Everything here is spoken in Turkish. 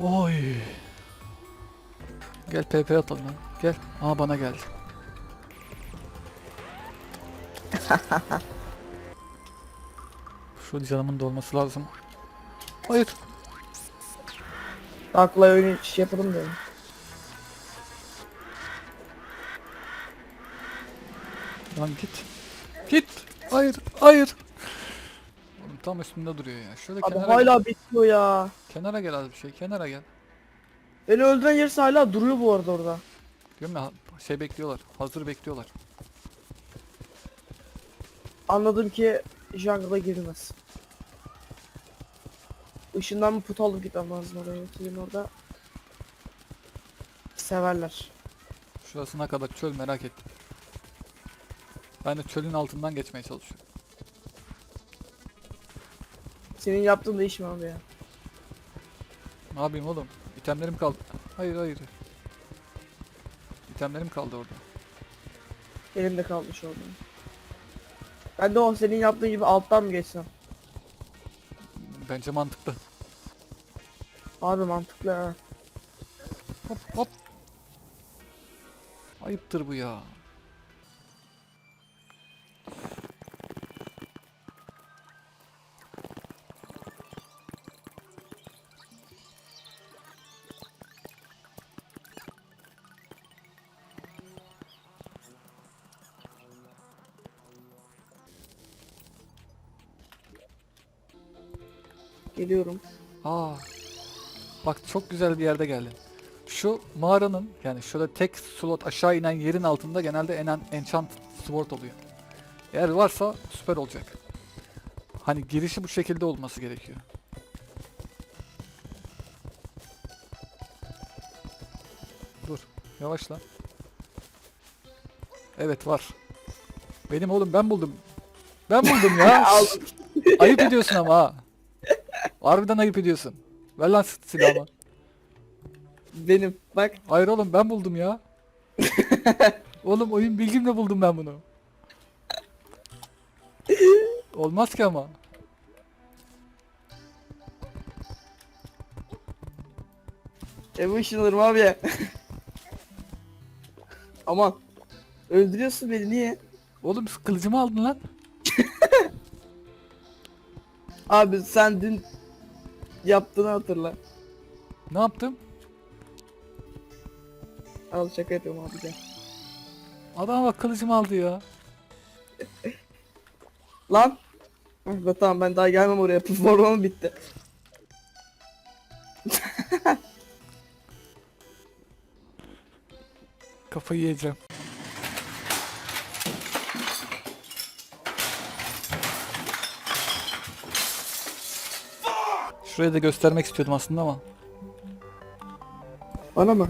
Oy. Gel PP atalım lan. Gel. Aa bana geldi. Şu canımın dolması lazım. Hayır. Kolay oyunu şey yapalım diyorum. Lan git. Git. Hayır. Hayır. Tam üstünde duruyor ya. Şöyle Abi kenara gel. hala bitiyor ya. Kenara gel az bir şey. Kenara gel. Beni öldüren yarısı hala duruyor bu arada orada. Diyorum ya şey bekliyorlar. Hazır bekliyorlar. Anladım ki jungle'a girilmez. Işından bir put alıp gitmem lazım oraya. Senin orada severler. Şurasına kadar çöl merak ettim. Ben de çölün altından geçmeye çalışıyorum. Senin yaptığın değişme abi ya. Ne yapayım oğlum? İtemlerim kaldı. Hayır hayır. İtemlerim kaldı orada. Elimde kalmış orada. Ben de o senin yaptığın gibi alttan mı geçsem? Bence mantıklı. Abi mantıklı ha. Hop hop. Ayıptır bu ya. Geliyorum. Aa. Bak çok güzel bir yerde geldin. Şu mağaranın yani şöyle tek slot aşağı inen yerin altında genelde enen enchant sword oluyor. Eğer varsa süper olacak. Hani girişi bu şekilde olması gerekiyor. Dur. Yavaşla. Evet var. Benim oğlum ben buldum. Ben buldum ya. Ayıp ediyorsun ama ha. Harbiden ayıp ediyorsun. Ver lan silahımı. Benim. Bak. Hayır oğlum ben buldum ya. oğlum oyun bilgimle buldum ben bunu. Olmaz ki ama. Işınırım abi. Aman. Öldürüyorsun beni niye? Oğlum kılıcımı aldın lan. Abi sen dün yaptığını hatırla. Ne yaptım? Al şaka yapıyorum abi gel. Adam bak kılıcımı aldı ya. Lan. Be, tamam ben daha gelmem oraya. Performam bitti. Kafayı yiyeceğim. Şurayı da göstermek istiyordum aslında ama. Bana mı?